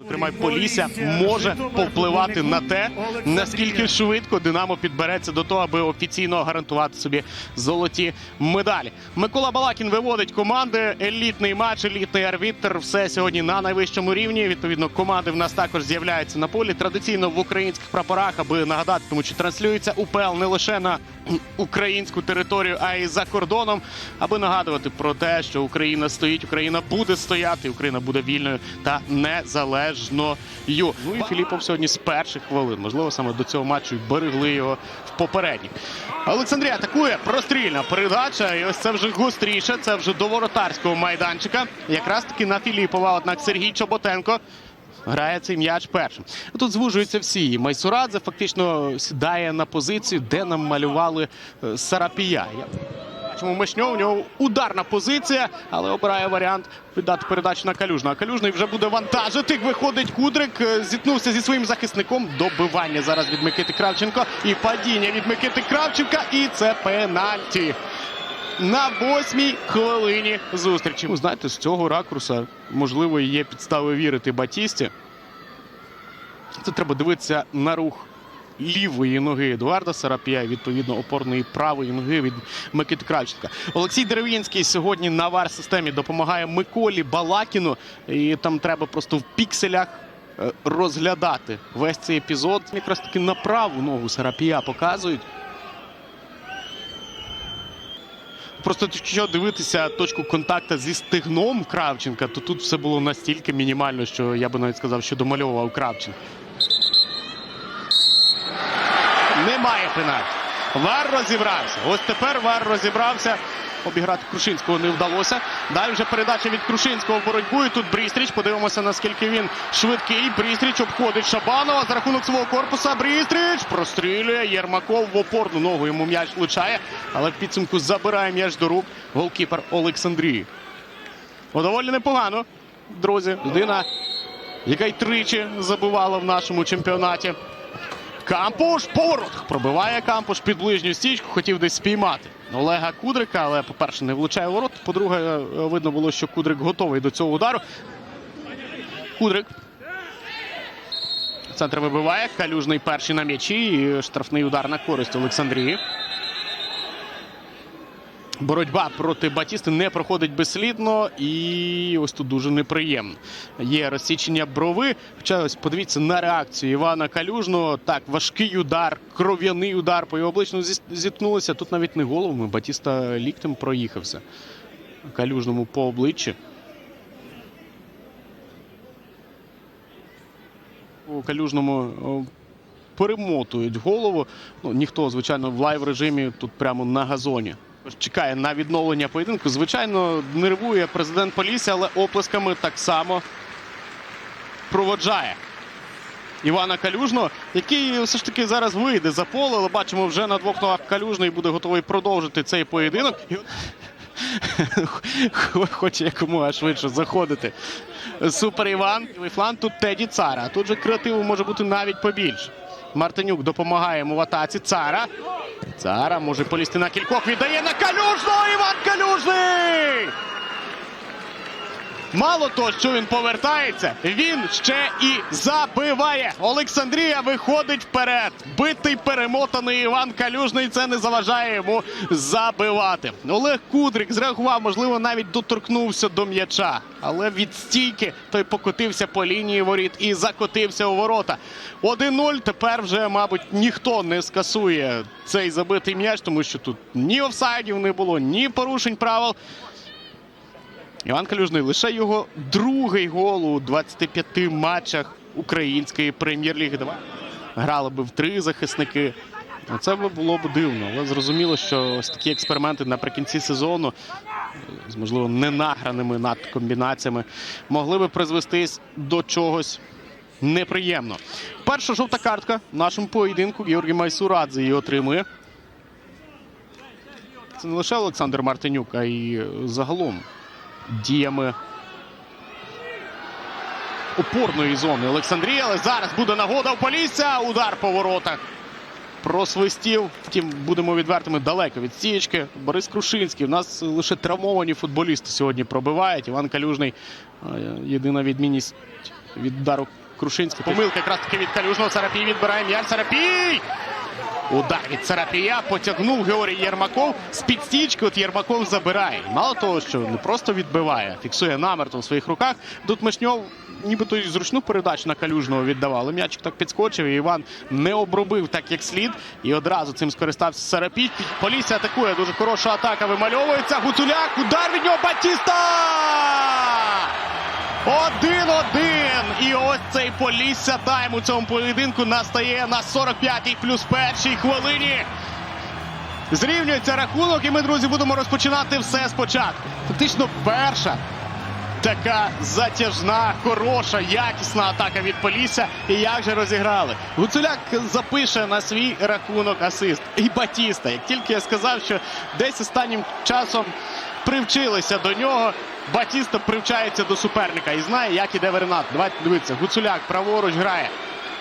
Зокрема, Полісся може повпливати на те, наскільки швидко Динамо підбереться до того, аби офіційно гарантувати собі золоті медалі. Микола Балакін виводить команди. Елітний матч, елітний арбітр. Все сьогодні на найвищому рівні. Відповідно, команди в нас також з'являються на полі. Традиційно в українських прапорах, аби нагадати, тому що транслюється УПЛ не лише на українську територію, а й за кордоном, аби нагадувати про те, що Україна стоїть, Україна буде стояти, Україна буде вільною та незалежною. Ну і Філіпов сьогодні з перших хвилин. Можливо, саме до цього матчу й берегли його в попередніх. Олександрія атакує прострільна передача. І ось це вже гостріше. Це вже до воротарського майданчика. Якраз таки на Філіпова. Однак Сергій Чоботенко. Грає цей м'яч першим. Тут звужуються всі. І Майсурадзе фактично сідає на позицію, де нам малювали е, Сарапія. Бачимо Мишньов, у нього ударна позиція, але обирає варіант віддати передачу на Калюжного. А Калюжний вже буде вантажити. Виходить Кудрик, е, зіткнувся зі своїм захисником. Добивання зараз від Микити Кравченко. І падіння від Микити Кравченка. І це пенальті. На восьмій хвилині зустрічі. Ви знаєте, з цього ракурса можливо є підстави вірити Батісті. Це треба дивитися на рух лівої ноги Едуарда Сарапія, відповідно, опорної правої ноги від Микити Кравченка. Олексій Дерев'янський сьогодні на вар-системі допомагає Миколі Балакіну. І там треба просто в пікселях е, розглядати весь цей епізод. Якраз таки на праву ногу Сарапія показують. Просто якщо дивитися точку контакту зі стегном Кравченка, то тут все було настільки мінімально, що я би навіть сказав, що домальовував Кравченко. Немає пенальті. Вар розібрався. Ось тепер Вар розібрався. Обіграти Крушинського не вдалося. Далі вже передача від Крушинського в боротьбу. І тут Брістріч. Подивимося, наскільки він швидкий. Брістріч обходить Шабанова за рахунок свого корпуса. Брістріч прострілює. Єрмаков в опорну ногу йому м'яч влучає. Але в підсумку забирає м'яч до рук голкіпер Олександрії. О, доволі непогано, друзі. Людина, яка й тричі забивала в нашому чемпіонаті. Кампуш поворот. Пробиває Кампуш під ближню стічку, хотів десь спіймати Олега Кудрика, але, по-перше, не влучає ворот. По-друге, е, видно було, що Кудрик готовий до цього удару. Кудрик. Центр вибиває. Калюжний перший на м'ячі. І штрафний удар на користь Олександрії. Боротьба проти Батісти не проходить безслідно, і ось тут дуже неприємно. Є розсічення брови. Хоча ось подивіться на реакцію Івана Калюжного. Так, важкий удар, кров'яний удар по його обличчю зі- зіткнулися. Тут навіть не головами. Батіста ліктем проїхався. Калюжному по обличчі. У Калюжному перемотують голову. Ну, ніхто, звичайно, в лайв режимі тут прямо на газоні. Чекає на відновлення поєдинку. Звичайно, нервує президент Полісся, але оплесками так само проводжає Івана Калюжного, який все ж таки зараз вийде за поле, але бачимо вже на двох ногах Калюжний буде готовий продовжити цей поєдинок. Хоче якомога швидше заходити. Супер Іван. Фланг тут Теді Цара. Тут же креативу може бути навіть побільше. Мартинюк допомагає йому в атаці. Цара. Цара може полізти на кількох. Віддає на Калюжного. Іван Калюжний! Мало того, що він повертається, він ще і забиває. Олександрія виходить вперед. Битий перемотаний Іван Калюжний. Це не заважає йому забивати. Олег Кудрик зреагував, можливо, навіть доторкнувся до м'яча. Але від стійки той покотився по лінії воріт і закотився у ворота. 1-0. Тепер вже, мабуть, ніхто не скасує цей забитий м'яч, тому що тут ні офсайдів не було, ні порушень правил. Іван Калюжний лише його другий гол у 25 матчах української прем'єр-ліги. Грали би в три захисники. Це було б дивно. Але зрозуміло, що ось такі експерименти наприкінці сезону з можливо ненаграними надкомбінаціями могли би призвестись до чогось неприємно. Перша жовта картка в нашому поєдинку Георгій Майсурадзе її отримує. Це не лише Олександр Мартинюк, а й загалом діями опорної зони Олександрія. Але зараз буде нагода у Полісся. Удар по воротах. Просвистів. Втім, будемо відвертими далеко від стієчки. Борис Крушинський. У нас лише травмовані футболісти сьогодні пробивають. Іван Калюжний. е, Єдина відмінність від удару Крушинський. Помилка якраз таки від Калюжного. Сарапій відбирає м'яч. Сарапій! Удар від Сарапія потягнув Георгій Єрмаков з підстічки. От Єрмаков забирає. Мало того, що не просто відбиває, фіксує намертво в своїх руках. Тут Мишньов нібито й зручну передачу на калюжного віддавали. М'ячик так підскочив. і Іван не обробив так, як слід. І одразу цим скористався Сарапій. Полісся атакує. Дуже хороша атака вимальовується. Гуцуляк. Удар від нього Батіста! Один-один. І ось цей Полісся тайм у цьому поєдинку настає на 45-й плюс першій хвилині. Зрівнюється рахунок, і ми, друзі, будемо розпочинати все спочатку. Фактично, перша така затяжна, хороша, якісна атака від Полісся. І як же розіграли? Гуцуляк запише на свій рахунок асист. І Батіста. Як тільки я сказав, що десь останнім часом привчилися до нього. Батіста привчається до суперника і знає, як іде Вернат. Давайте дивитися. Гуцуляк праворуч грає.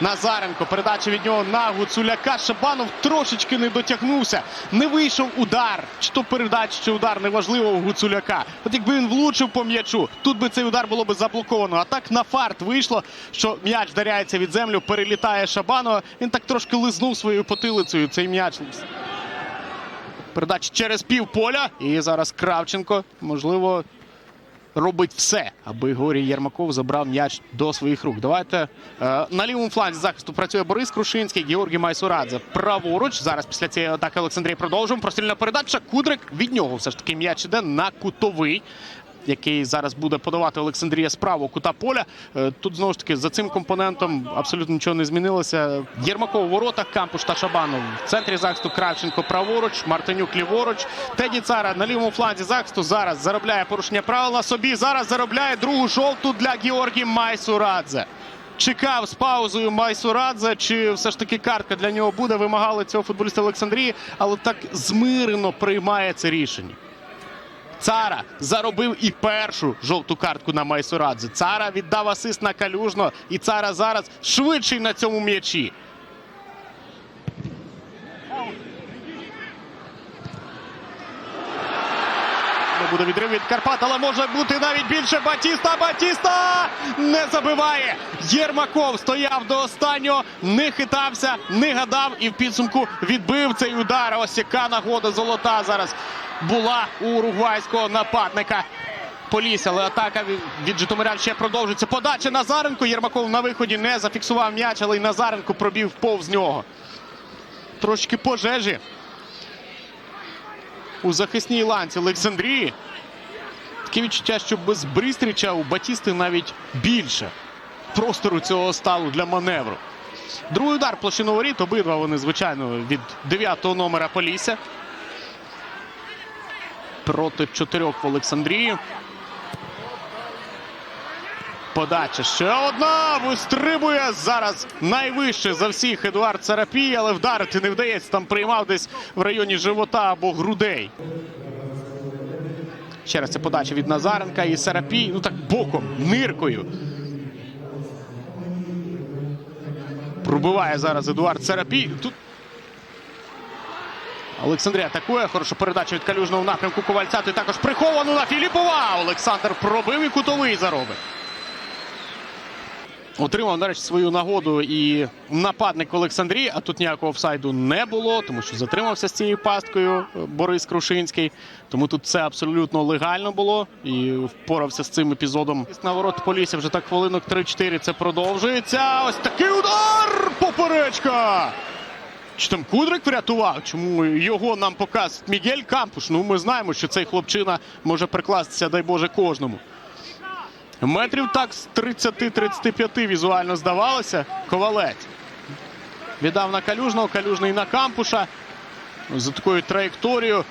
Назаренко. Передача від нього на Гуцуляка. Шабанов трошечки не дотягнувся. Не вийшов удар. Чи то передача, чи удар неважливо у Гуцуляка. От якби він влучив по м'ячу, тут би цей удар було б заблоковано. А так на фарт вийшло, що м'яч вдаряється від землю, перелітає Шабанова. Він так трошки лизнув своєю потилицею цей м'яч. Передача через пів поля. І зараз Кравченко, можливо, робить все, аби Горій Єрмаков забрав м'яч до своїх рук. Давайте е, на лівому фланзі захисту працює Борис Крушинський, Георгій Майсурадзе праворуч. Зараз після цієї атаки Олександрій продовжуємо. Прострільна передача. Кудрик від нього все ж таки м'яч іде на кутовий. Який зараз буде подавати Олександрія справу кута поля. Е, Тут знову ж таки за цим компонентом абсолютно нічого не змінилося. Єрмаков у воротах, Кампуш та Шабанов. В центрі захисту Кравченко праворуч, Мартинюк ліворуч. Теді Цара на лівому фланзі захисту зараз заробляє порушення правил на собі. Зараз заробляє другу жовту для Георгія Майсурадзе. Чекав з паузою Майсурадзе, чи все ж таки картка для нього буде. Вимагали цього футболіста Олександрії, але так змирено приймає це рішення. Цара заробив і першу жовту картку на Майсурадзе. Цара віддав асист на калюжно, і Цара зараз швидший на цьому м'ячі. Буде відрив від Карпат, але може бути навіть більше. Батіста. Батіста не забиває. Єрмаков стояв до останнього, не хитався, не гадав і в підсумку відбив цей удар. Ось яка нагода золота зараз була у уругвайського нападника. Поліс, але атака від- Житомирян ще продовжується. Подача Назаренко. Єрмаков на виході не зафіксував м'яч, але й Назаренко пробів повз нього. Трошки пожежі у захисній ланці Олександрії. Таке відчуття, що без Бристріча у Батісти навіть більше простору цього сталу для маневру. Другий удар площину воріт. Обидва вони, звичайно, від 9-го номера Полісся. Проти чотирьох в Олександрії. Подача ще одна. Вистрибує зараз найвище за всіх Едуард Царапій, але вдарити не вдається. Там приймав десь в районі живота або грудей. Ще раз це подача від Назаренка і Сарапій. Ну так боком, ниркою. Пробиває зараз Едуард Сарапій. Тут Олександрія атакує. Хороша передача від калюжного в напрямку Ковальця. Ти також приховану на Філіпова. Олександр пробив і кутовий заробив. Отримав, речі, свою нагоду і нападник Олександрії, а тут ніякого офсайду не було, тому що затримався з цією пасткою е, Борис Крушинський. Тому тут все абсолютно легально було і впорався з цим епізодом. На ворот Полісся вже так хвилинок 3-4 це продовжується. Ось такий удар! Поперечка! Чи там Кудрик врятував? Чому його нам показує Мігель Кампуш? Ну, ми знаємо, що цей хлопчина може прикластися, дай Боже, кожному. Метрів так з 30-35 візуально здавалося. Ковалець. Віддав на калюжного, калюжний на кампуша. За такою траєкторією.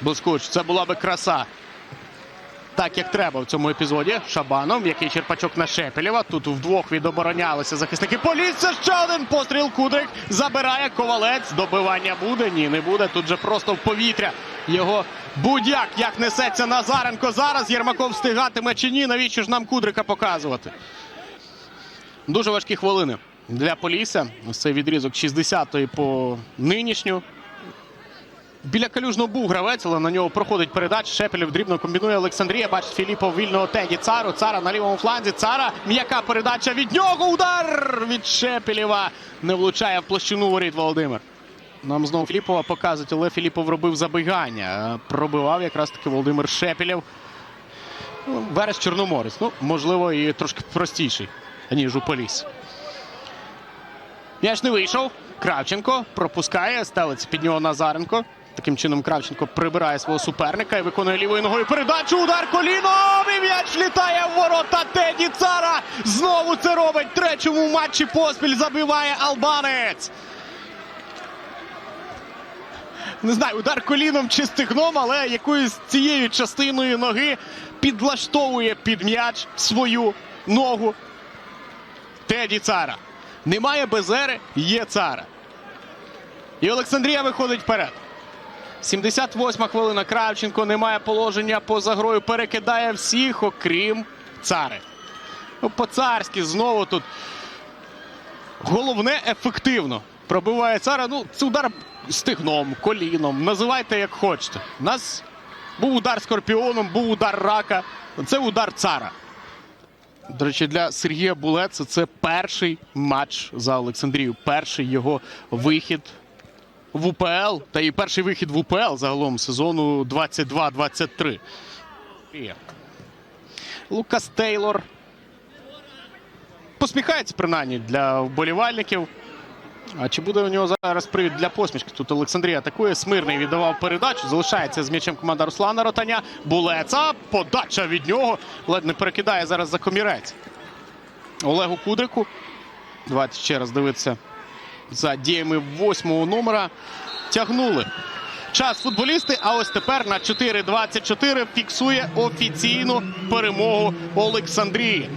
Блискуч, це була би краса. Так, як треба в цьому епізоді. Шабанов, який черпачок на Шепелєва. Тут вдвох відоборонялися захисники. Полісся ще один постріл. Кудрик забирає ковалець. Добивання буде? Ні, не буде. Тут же просто в повітря. Його будяк як несеться Назаренко. Зараз Єрмаков встигатиме чи ні. Навіщо ж нам Кудрика показувати? Дуже важкі хвилини для Полісся. Цей відрізок 60-ї по нинішню. Біля калюжного був гравець, але на нього проходить передача. Шепелєв дрібно комбінує Олександрія. Бачить Філіпов вільного Теді Цару. Цара на лівому фланзі. Цара. М'яка передача від нього. Удар від Шепелєва. Не влучає в площину воріт Володимир. Нам знову Філіпова показують, але Філіпов робив забігання. Е, Пробивав якраз таки Володимир Шепелєв. Ну, Верес Чорноморець. Ну, можливо, і трошки простіший, ніж у Поліс. М'яч не вийшов. Кравченко пропускає, стелиться під нього Назаренко. Таким чином Кравченко прибирає свого суперника і виконує лівою ногою передачу. Удар коліном. І м'яч літає в ворота Теді Цара. Знову це робить. Третьому матчі поспіль забиває албанець. Не знаю, удар коліном чи стегном, але якоюсь цією частиною ноги підлаштовує під м'яч свою ногу. Теді Цара. Немає Безери, є Цара. І Олександрія виходить вперед. 78 хвилина. Кравченко немає положення поза грою. Перекидає всіх, окрім цари. Ну, по-царськи знову тут. Головне ефективно. Пробиває цара. Ну, це удар стигном, коліном. Називайте як хочете. У нас був удар скорпіоном, був удар рака. Це удар цара. До речі, для Сергія Булеца це перший матч за Олександрію. Перший його вихід в УПЛ та і перший вихід в УПЛ загалом сезону 22-23. Лукас Тейлор. Посміхається принаймні для вболівальників. А чи буде у нього зараз привід для посмішки? Тут Олександрія атакує. Смирний віддавав передачу. Залишається з м'ячем команда Руслана Ротаня. Булеца. Подача від нього. Ледь не перекидає зараз за комірець. Олегу Кудрику. Давайте ще раз дивитися за діями восьмого номера. Тягнули. Час футболісти. А ось тепер на 4.24 фіксує офіційну перемогу Олександрії.